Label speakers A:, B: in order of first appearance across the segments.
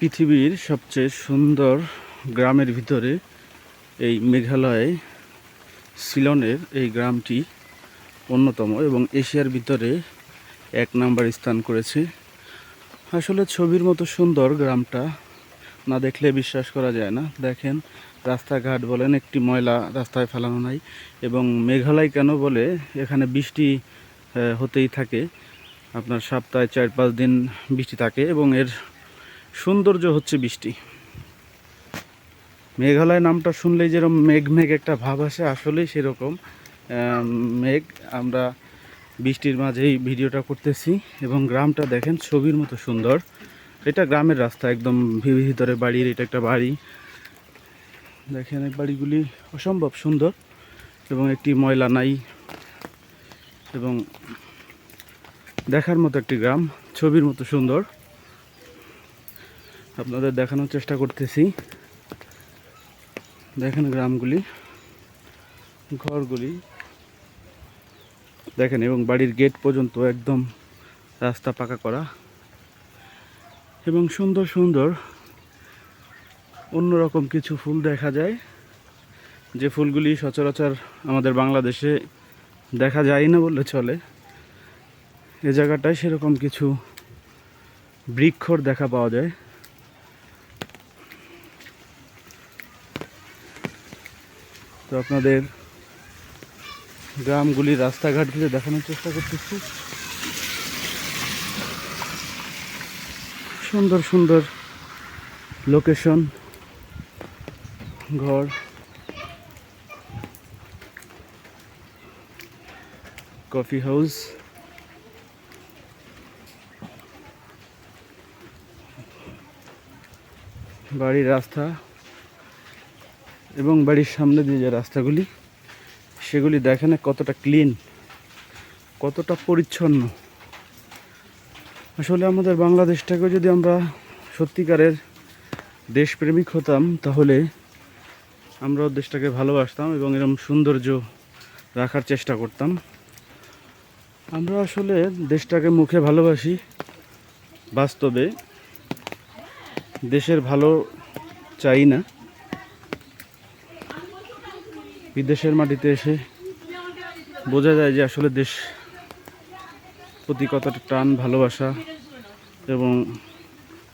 A: পৃথিবীর সবচেয়ে সুন্দর গ্রামের ভিতরে এই মেঘালয়ে, সিলনের এই গ্রামটি অন্যতম এবং এশিয়ার ভিতরে এক নাম্বার স্থান করেছে। আসলে ছবির মতো সুন্দর গ্রামটা না দেখলে বিশ্বাস করা যায় না। দেখেন, রাস্তাঘাট বলেন, একটি ময়লা রাস্তায় ফেলানো নাই এবং মেঘালয় কেন বলে এখানে বৃষ্টি হতেই থাকে। আপনার সপ্তাহে চার পাঁচ দিন বৃষ্টি থাকে এবং এর সৌন্দর্য হচ্ছে বৃষ্টি। মেঘালয় নামটা শুনলেই যেরকম মেঘ মেঘ একটা ভাব আসে, আসলেই সেরকম। মেঘ, আমরা বৃষ্টির মাঝেই ভিডিওটা করতেছি এবং গ্রামটা দেখেন ছবির মতো সুন্দর। এটা গ্রামের রাস্তা, একদম ভিতরে বাড়ির, এটা একটা বাড়ি। দেখেন এই বাড়িগুলি অসম্ভব সুন্দর এবং একটি ময়লা নাই এবং দেখার মতো একটি গ্রাম, ছবির মতো সুন্দর। আপনাদের দেখানোর চেষ্টা করতেছি। দেখেন গ্রামগুলি, ঘরগুলি। দেখেন, এবং বাড়ির গেট পর্যন্ত একদম রাস্তা পাকা করা। এবং সুন্দর সুন্দর অন্যরকম কিছু ফুল দেখা যায়। যে ফুলগুলি সচরাচর আমাদের বাংলাদেশে দেখা যায় না বললে চলে। এ জায়গাটায় সেরকম কিছু বৃক্ষর দেখা পাওয়া যায়। তো আপনাদের গ্রামগুলি রাস্তাঘাটগুলি দেখানোর চেষ্টা করতেছি। সুন্দর সুন্দর লোকেশন ঘর। কফি হাউস বাড়ির রাস্তা। এবং বাড়ির সামনে দিয়ে যে রাস্তাগুলি, সেগুলি দেখেন কতটা ক্লিন কতটা পরিচ্ছন্ন। আসলে আমাদের বাংলাদেশটাকে যদি আমরা সত্যিকারের দেশপ্রেমিক হতাম, তাহলে আমরাও দেশটাকে ভালোবাসতাম এবং এরকম সৌন্দর্য রাখার চেষ্টা করতাম। আমরা আসলে দেশটাকে মুখে ভালোবাসি বাস্তবে। দেশের ভালো চাই না। বিদেশের মাটিতে এসে বোঝা যায় যে আসলে দেশ প্রতি কতটা টান, ভালোবাসা এবং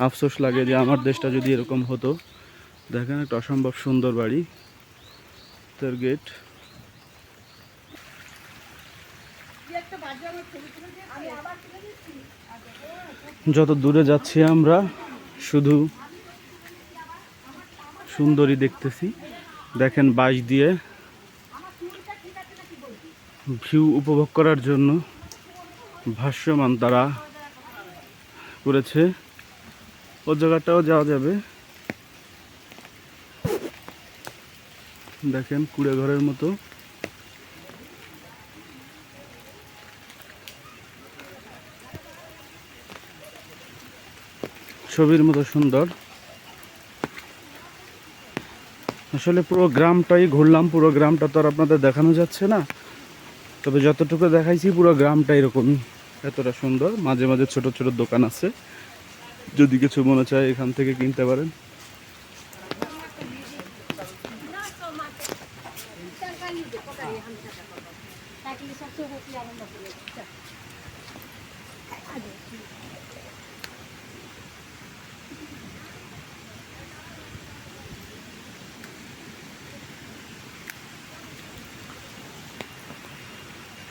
A: আফসোস লাগে যে আমার দেশটা যদি এরকম হতো। দেখেন একটা অসম্ভব সুন্দর বাড়ি তার গেট যত দূরে যাচ্ছি আমরা, শুধু সুন্দরী দেখতেছি। দেখেন বাঁশ দিয়ে ভিউ উপভোগ করার জন্য ভাষ্যমান তারা করেছে। ও জায়গাটাও যাওয়া যাবে। দেখেন কুড়ে ঘরের মতো। ছবির মতো সুন্দর। আসলে পুরো গ্রামটাই ঘুরলাম, পুরো গ্রামটা তো আর আপনাদের দেখানো যাচ্ছে না। তবে যতটুকু দেখাইছি পুরো গ্রামটা এরকমই এতটা সুন্দর। মাঝে মাঝে ছোট ছোট দোকান আছে। যদি কিছু মনে চায় এখান থেকে কিনতে পারেন।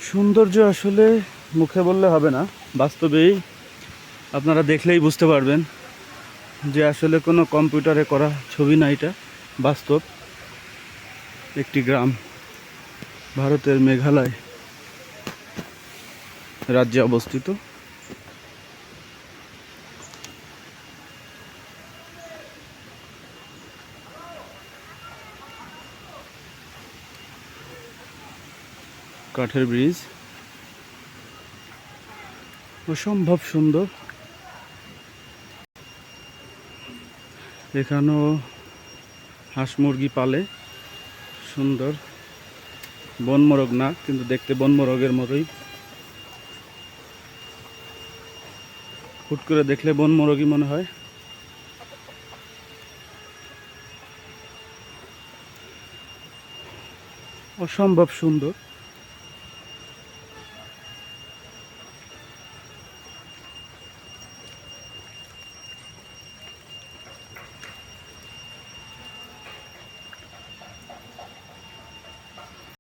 A: সৌন্দর্য আসলে মুখে বললে হবে না, বাস্তবেই আপনারা দেখলেই বুঝতে পারবেন যে আসলে কোনো কম্পিউটারে করা ছবি না এটা, বাস্তব একটি গ্রাম, ভারতের মেঘালয় রাজ্যে অবস্থিত। কাঠের ব্রিজ। অসম্ভব সুন্দর। এখানেও হাঁস মুরগি পালে। সুন্দর। বনমরগ না, কিন্তু দেখতে বনমরগের মতোই। হুট করে দেখলে বনমরগই মনে হয়। অসম্ভব সুন্দর।